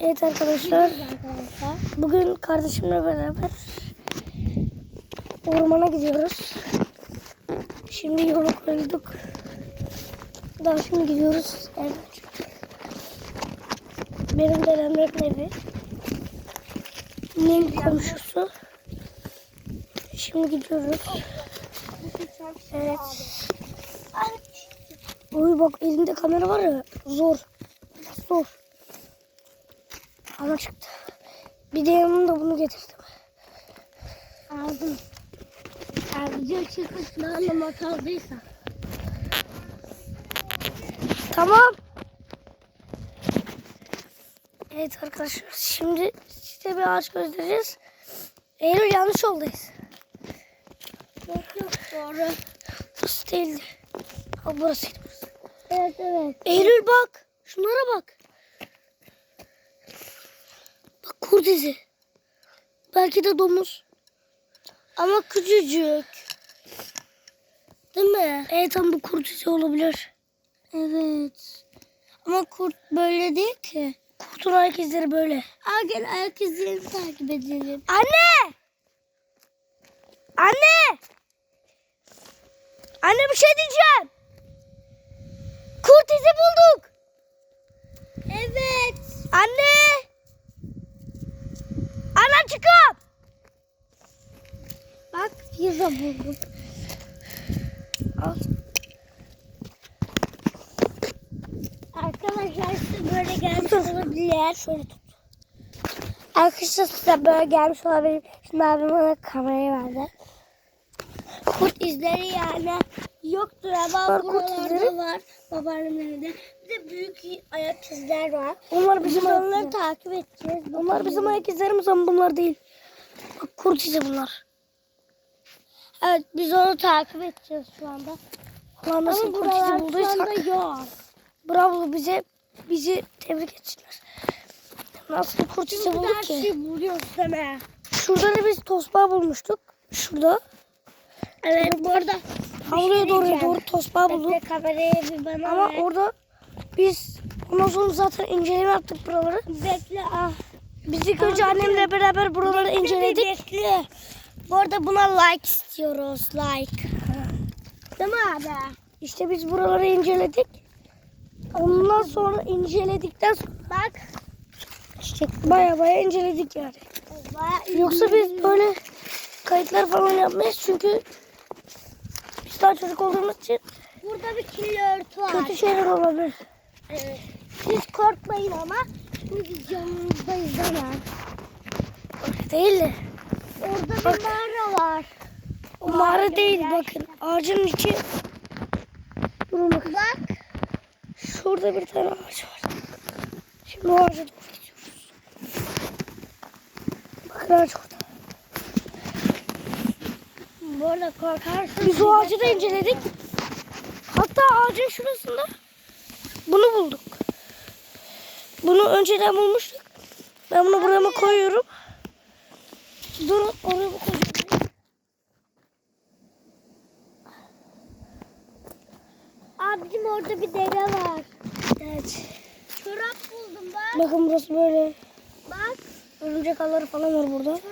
Evet arkadaşlar. Bugün kardeşimle beraber ormana gidiyoruz. Şimdi yola koyulduk. Daha şimdi gidiyoruz. Evet. Benim dedemlerin evi. Nin komşusu. Şimdi gidiyoruz. Evet. Oy bak elimde kamera var ya zor. Zor. Ama çıktı. Bir de yanımda bunu getirdim. Aldım. Eğer video çıkmış ne anlamak aldıysa. Tamam. Evet arkadaşlar şimdi size bir ağaç göstereceğiz. Eylül yanlış yoldayız. Yok yok doğru. Burası değildi. Ha burasıydı burası. Evet evet. Eylül bak. Şunlara bak. Bak kurt izi. Belki de domuz. Ama küçücük. Değil mi? Evet ama bu kurt izi olabilir. Evet. Ama kurt böyle değil ki. Kurtun ayak izleri böyle. Aa gel ayak izlerini takip edelim. Anne! Anne! Anne bir şey diyeceğim. Kurt izi bulduk. Evet. Anne! Ana çıkın! Bak pizza buldum. Al. Arkadaşlar size böyle gelmiş olabilir. Şöyle tut. Arkadaşlar size böyle gelmiş olabilir. Şimdi abim bana kamerayı verdi. Kurt izleri yani yoktur ama Var kurt buralarda var. Babaannemin evinde. Bir de büyük ayak izler var. Onlar Biz bizim ayak onları takip edeceğiz. Onlar bizim ayak izlerimiz ama bunlar değil. Bak kurt izi bunlar. Evet biz onu takip edeceğiz şu anda. Allah nasıl Ama kurt izi buralar şu bulduysak. anda yok. Bravo bize bizi tebrik etsinler. Nasıl kurt izi Şimdi bulduk her ki? şeyi buluyoruz deme. Şurada da biz tosbağa bulmuştuk. Şurada. Evet bu arada Havluya doğru doğru tosbağa bulduk. bekle bir bana Ama ver. orada biz ondan sonra zaten inceleme yaptık buraları. Bekle ah. Biz ilk önce annemle beraber buraları inceledik. Bekle. Bu arada buna like istiyoruz. Like. Değil mi abi? İşte biz buraları inceledik. Ondan sonra inceledikten sonra Bak. işte baya baya inceledik yani. Bayağı Yoksa biz böyle kayıtlar falan yapmayız çünkü biz daha çocuk olduğumuz için Burada bir kirli örtü var. kötü şeyler olabilir. Evet. Siz korkmayın ama videomuzda izlemem. Öyle değil de. Orada bir mağara var. O mağara değil bakın. Ağacın içi. Durun bakın. Bak. Şurada bir tane ağaç var. Şimdi o ağaca doğru gidiyoruz. Bakın ağaç orada. Bu arada korkarsın. Biz o ağacı da inceledik. Hatta ağacın şurasında bunu bulduk. Bunu önceden bulmuştuk. Ben bunu buraya koyuyorum. Durun oraya koyacağım? Abicim orada bir dere var. Evet. Çorap buldum bak. Bakın burası böyle. Bak. Örümcek ağları falan var burada.